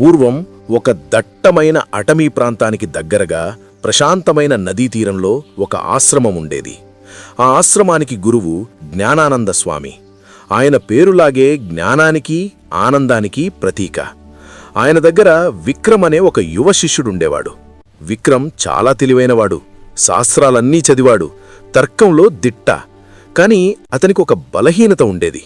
పూర్వం ఒక దట్టమైన అటమీ ప్రాంతానికి దగ్గరగా ప్రశాంతమైన నదీ తీరంలో ఒక ఆశ్రమం ఉండేది. ఆ ఆశ్రమానికి గురువు జ్ఞానానంద స్వామి. ఆయన పేరులాగే జ్ఞానానికి ఆనందానికి ప్రతీక. ఆయన దగ్గర విక్రమ్ అనే ఒక యువ శిష్యుడుండేవాడు. విక్రమ్ చాలా తెలివైనవాడు శాస్త్రాలన్నీ చదివాడు తర్కంలో దిట్ట. కాని అతనికి ఒక బలహీనత ఉండేది.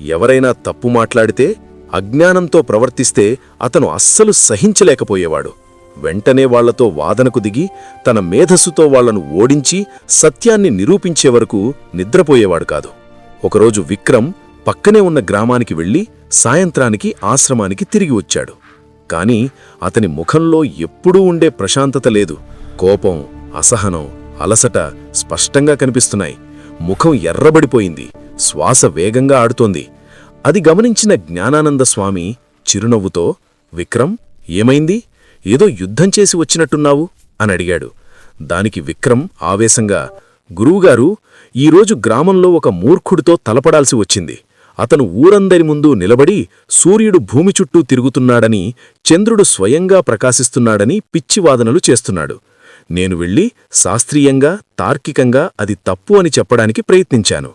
ఎవరైనా తప్పు మాట్లాడితే అజ్ఞానంతో ప్రవర్తిస్తే అతను అస్సలు సహించలేకపోయేవాడు. వెంటనే వాళ్ళతో వాదనకు దిగి తన మేధస్సుతో వాళ్ళను ఓడించి సత్యాన్ని నిరూపించే వరకు నిద్రపోయేవాడు కాదు. ఒకరోజు విక్రమ్ పక్కనే ఉన్న గ్రామానికి వెళ్ళి సాయంత్రానికి ఆశ్రమానికి తిరిగి వచ్చాడు. కాని అతని ముఖంలో ఎప్పుడూ ఉండే ప్రశాంతత లేదు. కోపం అసహనం అలసట స్పష్టంగా కనిపిస్తున్నాయి. ముఖం ఎర్రబడిపోయింది. శ్వాస వేగంగా ఆడుతోంది. అది గమనించిన జ్ఞానానంద స్వామి చిరునవ్వుతో విక్రమ్ ఏమైంది? ఏదో యుద్ధం చేసి వచ్చినట్టున్నావు? అని అడిగాడు. దానికి విక్రమ్ ఆవేశంగా గురువుగారు ఈరోజు గ్రామంలో ఒక మూర్ఖుడితో తలపడాల్సి వచ్చింది. అతను ఊరందరి ముందు నిలబడి సూర్యుడు భూమి చుట్టూ తిరుగుతున్నాడని చంద్రుడు స్వయంగా ప్రకాశిస్తున్నాడని పిచ్చివాదనలు చేస్తున్నాడు. నేను వెళ్ళి శాస్త్రీయంగా తార్కికంగా అది తప్పు అని చెప్పడానికి ప్రయత్నించాను.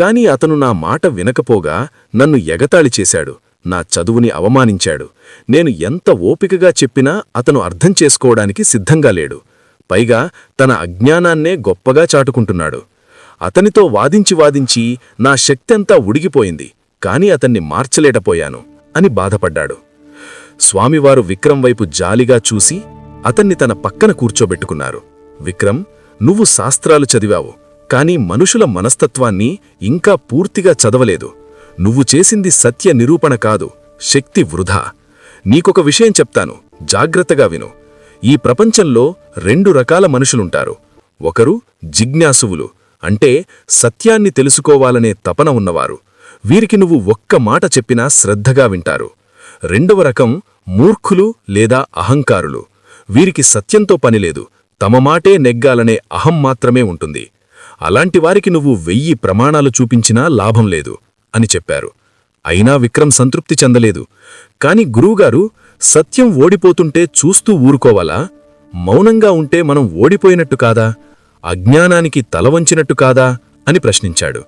కాని అతను నా మాట వినకపోగా నన్ను ఎగతాళి చేశాడు. నా చదువుని అవమానించాడు. నేను ఎంత ఓపికగా చెప్పినా అతను అర్థం చేసుకోవడానికి సిద్ధంగా లేడు. పైగా తన అజ్ఞానాన్నే గొప్పగా చాటుకుంటున్నాడు. అతనితో వాదించి వాదించి నా శక్తంతా ఉడిగిపోయింది. కాని అతన్ని మార్చలేటపోయాను అని బాధపడ్డాడు. స్వామివారు విక్రమ్ వైపు జాలిగా చూసి అతన్ని తన పక్కన కూర్చోబెట్టుకున్నారు. విక్రమ్ నువ్వు శాస్త్రాలు చదివావు. కాని మనుషుల మనస్తత్వాన్ని ఇంకా పూర్తిగా చదవలేదు. నువ్వు చేసింది సత్య నిరూపణ కాదు శక్తి వృధా. నీకొక విషయం చెప్తాను జాగ్రత్తగా విను. ఈ ప్రపంచంలో రెండు రకాల మనుషులుంటారు. ఒకరు జిజ్ఞాసువులు అంటే సత్యాన్ని తెలుసుకోవాలనే తపన ఉన్నవారు. వీరికి నువ్వు ఒక్క మాట చెప్పినా శ్రద్ధగా వింటారు. రెండవ రకం మూర్ఖులు లేదా అహంకారులు. వీరికి సత్యంతో పనిలేదు తమ మాటే నెగ్గాలనే అహం మాత్రమే ఉంటుంది. అలాంటి వారికి నువ్వు వెయ్యి ప్రమాణాలు చూపించినా లాభం లేదు అని చెప్పారు. అయినా విక్రమ్ సంతృప్తి చెందలేదు. కాని గురువుగారు సత్యం ఓడిపోతుంటే చూస్తూ ఊరుకోవాలా? మౌనంగా ఉంటే మనం ఓడిపోయినట్టు కాదా? అజ్ఞానానికి తలవంచినట్టు కాదా? అని ప్రశ్నించాడు.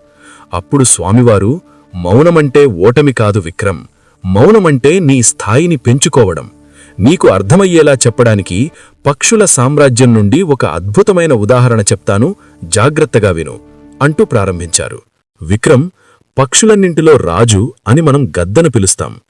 అప్పుడు స్వామివారు మౌనమంటే ఓటమి కాదు విక్రమ్. మౌనమంటే నీ స్థాయిని పెంచుకోవడం. మీకు అర్థమయ్యేలా చెప్పడానికి పక్షుల సామ్రాజ్యం నుండి ఒక అద్భుతమైన ఉదాహరణ చెప్తాను. జాగ్రత్తగా విను అంటూ ప్రారంభించారు. విక్రమ్ పక్షులన్నింటిలో రాజు అని మనం గద్దను పిలుస్తాం.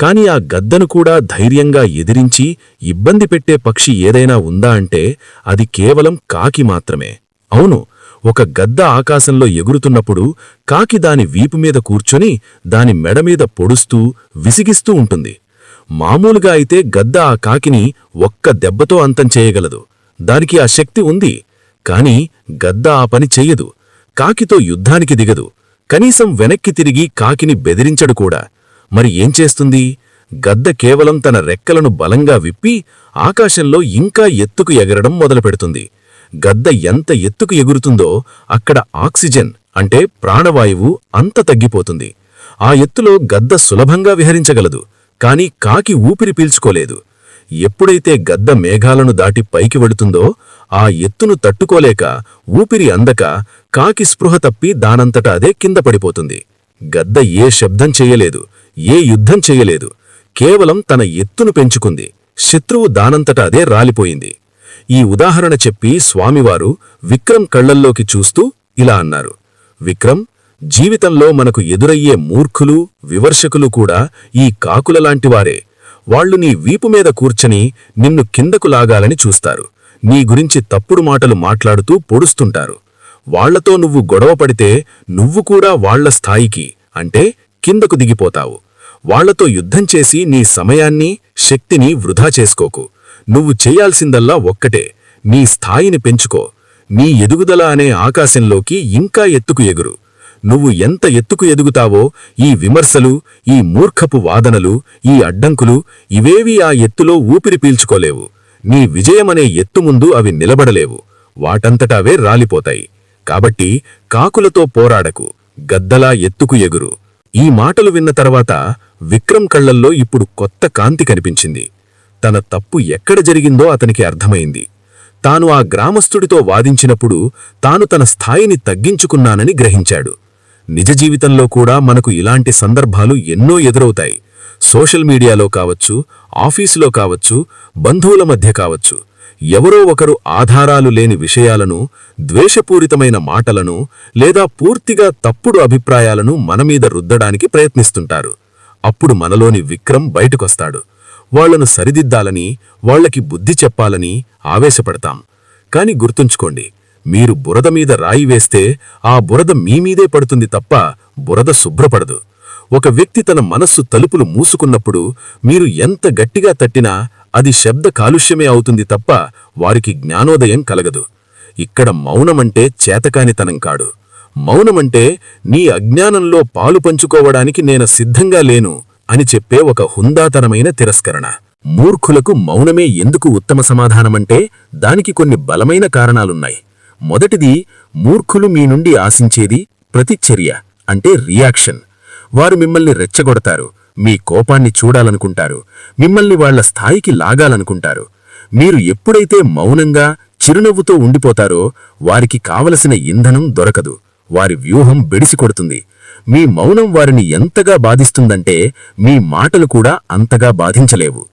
కాని ఆ గద్దను కూడా ధైర్యంగా ఎదిరించి ఇబ్బంది పెట్టే పక్షి ఏదైనా ఉందా అంటే అది కేవలం కాకి మాత్రమే. అవును ఒక గద్ద ఆకాశంలో ఎగురుతున్నప్పుడు కాకి దాని వీపు మీద కూర్చొని దాని మెడమీద పొడుస్తూ విసిగిస్తూ ఉంటుంది. మామూలుగా అయితే గద్ద ఆ కాకిని ఒక్క దెబ్బతో అంతం చేయగలదు. దానికి ఆ శక్తి ఉంది. కాని గద్ద ఆ పని చెయ్యదు. కాకితో యుద్ధానికి దిగదు. కనీసం వెనక్కి తిరిగి కాకిని బెదిరించడు కూడా. మరి ఏం చేస్తుంది? గద్ద కేవలం తన రెక్కలను బలంగా విప్పి ఆకాశంలో ఇంకా ఎత్తుకు ఎగరడం మొదలుపెడుతుంది. గద్ద ఎంత ఎత్తుకు ఎగురుతుందో అక్కడ ఆక్సిజన్ అంటే ప్రాణవాయువు అంత తగ్గిపోతుంది. ఆ ఎత్తులో గద్ద సులభంగా విహరించగలదు. కాని కాకి ఊపిరి పీల్చుకోలేదు. ఎప్పుడైతే గద్ద మేఘాలను దాటి పైకి వెడుతుందో ఆ ఎత్తును తట్టుకోలేక ఊపిరి అందక కాకి స్పృహ తప్పి దానంతట అదే కింద పడిపోతుంది. గద్ద ఏ శబ్దం చెయ్యలేదు ఏ యుద్ధం చెయ్యలేదు కేవలం తన ఎత్తును పెంచుకుంది. శత్రువు దానంతట అదే రాలిపోయింది. ఈ ఉదాహరణ చెప్పి స్వామివారు విక్రమ్ కళ్ళల్లోకి చూస్తూ ఇలా అన్నారు. విక్రమ్ జీవితంలో మనకు ఎదురయ్యే మూర్ఖులు వివర్శకులు కూడా ఈ కాకులలాంటివారే వాళ్ళు నీ వీపు మీద కూర్చని నిన్ను కిందకు లాగాలని చూస్తారు. నీ గురించి తప్పుడు మాటలు మాట్లాడుతూ పొడుస్తుంటారు. వాళ్ళతో నువ్వు గొడవపడితే నువ్వు కూడా వాళ్ళ స్థాయికి అంటే కిందకు దిగిపోతావు. వాళ్ళతో యుద్ధం చేసి నీ సమయాన్ని శక్తిని వృధా చేసుకోకు. నువ్వు చేయాల్సిందల్లా ఒక్కటే. నీ స్థాయిని పెంచుకో. నీ ఎదుగుదల అనే ఆకాశంలోకి ఇంకా ఎత్తుకు ఎగురు. నువ్వు ఎంత ఎత్తుకు ఎదుగుతావో ఈ విమర్శలు ఈ మూర్ఖపు వాదనలు ఈ అడ్డంకులు ఇవేవీ ఆ ఎత్తులో ఊపిరి పీల్చుకోలేవు. నీ విజయమనే ఎత్తు ముందు అవి నిలబడలేవు. వాటంతటావే రాలిపోతాయి. కాబట్టి కాకులతో పోరాడకు గద్దలా ఎత్తుకు ఎగురు. ఈ మాటలు విన్న తర్వాత విక్రమ్ కళ్ళల్లో ఇప్పుడు కొత్త కాంతి కనిపించింది. తన తప్పు ఎక్కడ జరిగిందో అతనికి అర్థమైంది. తాను ఆ గ్రామస్థుడితో వాదించినప్పుడు తాను తన స్థాయిని తగ్గించుకున్నానని గ్రహించాడు. నిజ జీవితంలో కూడా మనకు ఇలాంటి సందర్భాలు ఎన్నో ఎదురవుతాయి. సోషల్ మీడియాలో కావచ్చు ఆఫీసులో కావచ్చు బంధువుల మధ్య కావచ్చు. ఎవరో ఒకరు ఆధారాలు లేని విషయాలను ద్వేషపూరితమైన మాటలను లేదా పూర్తిగా తప్పుడు అభిప్రాయాలను మనమీద రుద్దడానికి ప్రయత్నిస్తుంటారు. అప్పుడు మనలోని విక్రమ్ బయటకొస్తాడు. వాళ్ళను సరిదిద్దాలని వాళ్ళకి బుద్ధి చెప్పాలని ఆవేశపడతాం. కాని గుర్తుంచుకోండి మీరు బురద మీద రాయి వేస్తే ఆ బురద మీమీదే పడుతుంది తప్ప బురద శుభ్రపడదు. ఒక వ్యక్తి తన మనస్సు తలుపులు మూసుకున్నప్పుడు మీరు ఎంత గట్టిగా తట్టినా అది శబ్ద కాలుష్యమే అవుతుంది తప్ప వారికి జ్ఞానోదయం కలగదు. ఇక్కడ మౌనమంటే చేతకానితనం కాడు. మౌనమంటే నీ అజ్ఞానంలో పాలు పంచుకోవడానికి నేను సిద్ధంగా లేను అని చెప్పే ఒక హుందాతనమైన తిరస్కరణ. మూర్ఖులకు మౌనమే ఎందుకు ఉత్తమ సమాధానమంటే దానికి కొన్ని బలమైన కారణాలున్నాయి. మొదటిది మూర్ఖులు మీ నుండి ఆశించేది ప్రతిచర్య అంటే రియాక్షన్. వారు మిమ్మల్ని రెచ్చగొడతారు మీ కోపాన్ని చూడాలనుకుంటారు మిమ్మల్ని వాళ్ళ స్థాయికి లాగాలనుకుంటారు. మీరు ఎప్పుడైతే మౌనంగా చిరునవ్వుతో ఉండిపోతారో వారికి కావలసిన ఇంధనం దొరకదు వారి వ్యూహం బెడిసికొడుతుంది. మీ మౌనం వారిని ఎంతగా బాధిస్తుందంటే మీ మాటలు కూడా అంతగా బాధించలేవు.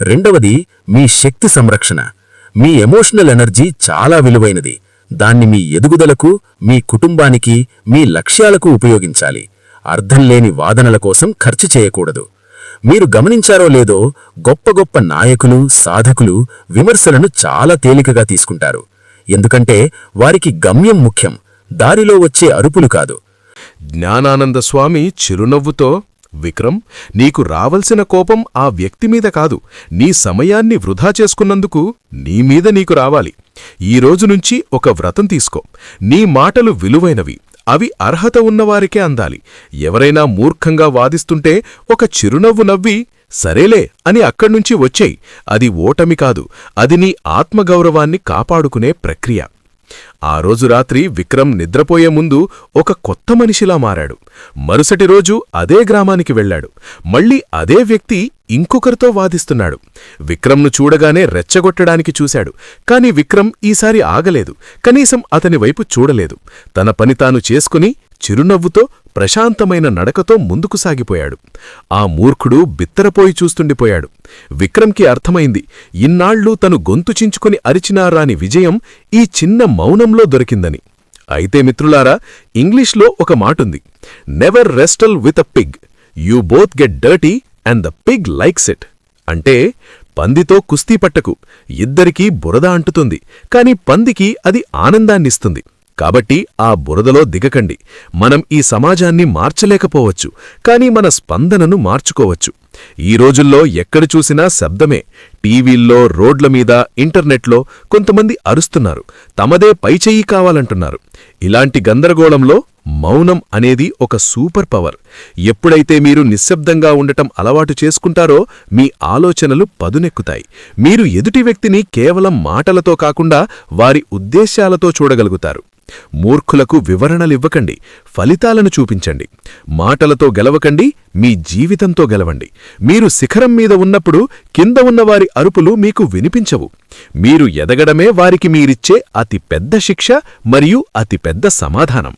రెండవది మీ శక్తి సంరక్షణ. మీ ఎమోషనల్ ఎనర్జీ చాలా విలువైనది. దాన్ని మీ ఎదుగుదలకు మీ కుటుంబానికి మీ లక్ష్యాలకు ఉపయోగించాలి. అర్థం లేని వాదనల కోసం ఖర్చు చేయకూడదు. మీరు గమనించారో లేదో గొప్ప గొప్ప నాయకులు సాధకులు విమర్శలను చాలా తేలికగా తీసుకుంటారు. ఎందుకంటే వారికి గమ్యం ముఖ్యం దారిలో వచ్చే అరుపులు కాదు. జ్ఞానానంద స్వామి చిరునవ్వుతో విక్రమ్ నీకు రావలసిన కోపం ఆ వ్యక్తి మీద కాదు. నీ సమయాన్ని వృధా చేసుకున్నందుకు నీ మీద నీకు రావాలి. ఈ నుంచి ఒక వ్రతం తీసుకో. నీ మాటలు విలువైనవి. అవి అర్హత ఉన్నవారికే అందాలి. ఎవరైనా మూర్ఖంగా వాదిస్తుంటే ఒక చిరునవ్వు నవ్వి సరేలే అని అక్కడ్నుంచి వచ్చేయ్. అది ఓటమి కాదు. అది నీ ఆత్మగౌరవాన్ని కాపాడుకునే ప్రక్రియ. ఆ రోజు రాత్రి విక్రమ్ నిద్రపోయే ముందు ఒక కొత్త మనిషిలా మారాడు. మరుసటి రోజు అదే గ్రామానికి వెళ్ళాడు. మళ్ళీ అదే వ్యక్తి ఇంకొకరితో వాదిస్తున్నాడు. విక్రమ్ను చూడగానే రెచ్చగొట్టడానికి చూశాడు. కాని విక్రమ్ ఈసారి ఆగలేదు. కనీసం అతని వైపు చూడలేదు. తన పని తాను చేసుకుని చిరునవ్వుతో ప్రశాంతమైన నడకతో ముందుకు సాగిపోయాడు. ఆ మూర్ఖుడు బిత్తరపోయి చూస్తుండిపోయాడు. విక్రమ్కి అర్థమైంది ఇన్నాళ్ళు తను గొంతు చించుకుని అరిచినారాని విజయం ఈ చిన్న మౌనంలో దొరికిందని. అయితే మిత్రులారా ఇంగ్లీష్లో ఒక మాటుంది never wrestle with a pig you both get dirty and the pig likes it అంటే పందితో కుస్తీ పట్టకు ఇద్దరికీ బురద అంటుతుంది కాని పందికి అది ఆనందాన్నిస్తుంది. కాబట్టి ఆ బురదలో దిగకండి. మనం ఈ సమాజాన్ని మార్చలేకపోవచ్చు కాని మన స్పందనను మార్చుకోవచ్చు. ఈ రోజుల్లో ఎక్కడ చూసినా శబ్దమే. టీవీల్లో రోడ్ల మీద ఇంటర్నెట్లో కొంతమంది అరుస్తున్నారు. తమదే పైచేయి కావాలంటున్నారు. ఇలాంటి గందరగోళంలో మౌనం అనేది ఒక సూపర్ పవర్. ఎప్పుడైతే మీరు నిశ్శబ్దంగా ఉండటం అలవాటు చేసుకుంటారో మీ ఆలోచనలు పదునెక్కుతాయి. మీరు ఎదుటి వ్యక్తిని కేవలం మాటలతో కాకుండా వారి ఉద్దేశ్యాలతో చూడగలుగుతారు. మూర్ఖులకు వివరణలివ్వకండి ఫలితాలను చూపించండి. మాటలతో గెలవకండి మీ జీవితంతో గెలవండి. మీరు శిఖరం మీద ఉన్నప్పుడు కింద ఉన్నవారి అరుపులు మీకు వినిపించవు. మీరు ఎదగడమే వారికి మీరిచ్చే అతి పెద్ద శిక్ష మరియు అతి పెద్ద సమాధానం.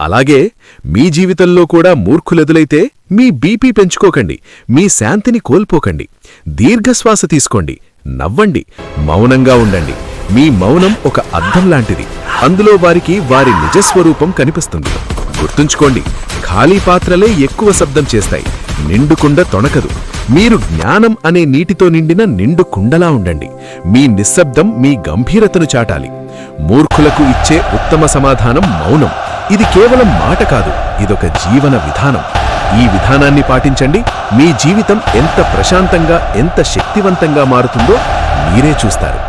అలాగే మీ జీవితంలో కూడా మూర్ఖులెదులైతే మీ బీపీ పెంచుకోకండి మీ శాంతిని కోల్పోకండి. దీర్ఘశ్వాస తీసుకోండి నవ్వండి మౌనంగా ఉండండి. మీ మౌనం ఒక అద్దం లాంటిది. అందులో వారికి వారి నిజస్వరూపం కనిపిస్తుంది. గుర్తుంచుకోండి ఖాళీ పాత్రలే ఎక్కువ శబ్దం చేస్తాయి. నిండుకుండ తొణకదు. మీరు జ్ఞానం అనే నీటితో నిండిన నిండు కుండలా ఉండండి. మీ నిశ్శబ్దం మీ గంభీరతను చాటాలి. మూర్ఖులకు ఇచ్చే ఉత్తమ సమాధానం మౌనం. ఇది కేవలం మాట కాదు ఇదొక జీవన విధానం. ఈ విధానాన్ని పాటించండి. మీ జీవితం ఎంత ప్రశాంతంగా ఎంత శక్తివంతంగా మారుతుందో మీరే చూస్తారు.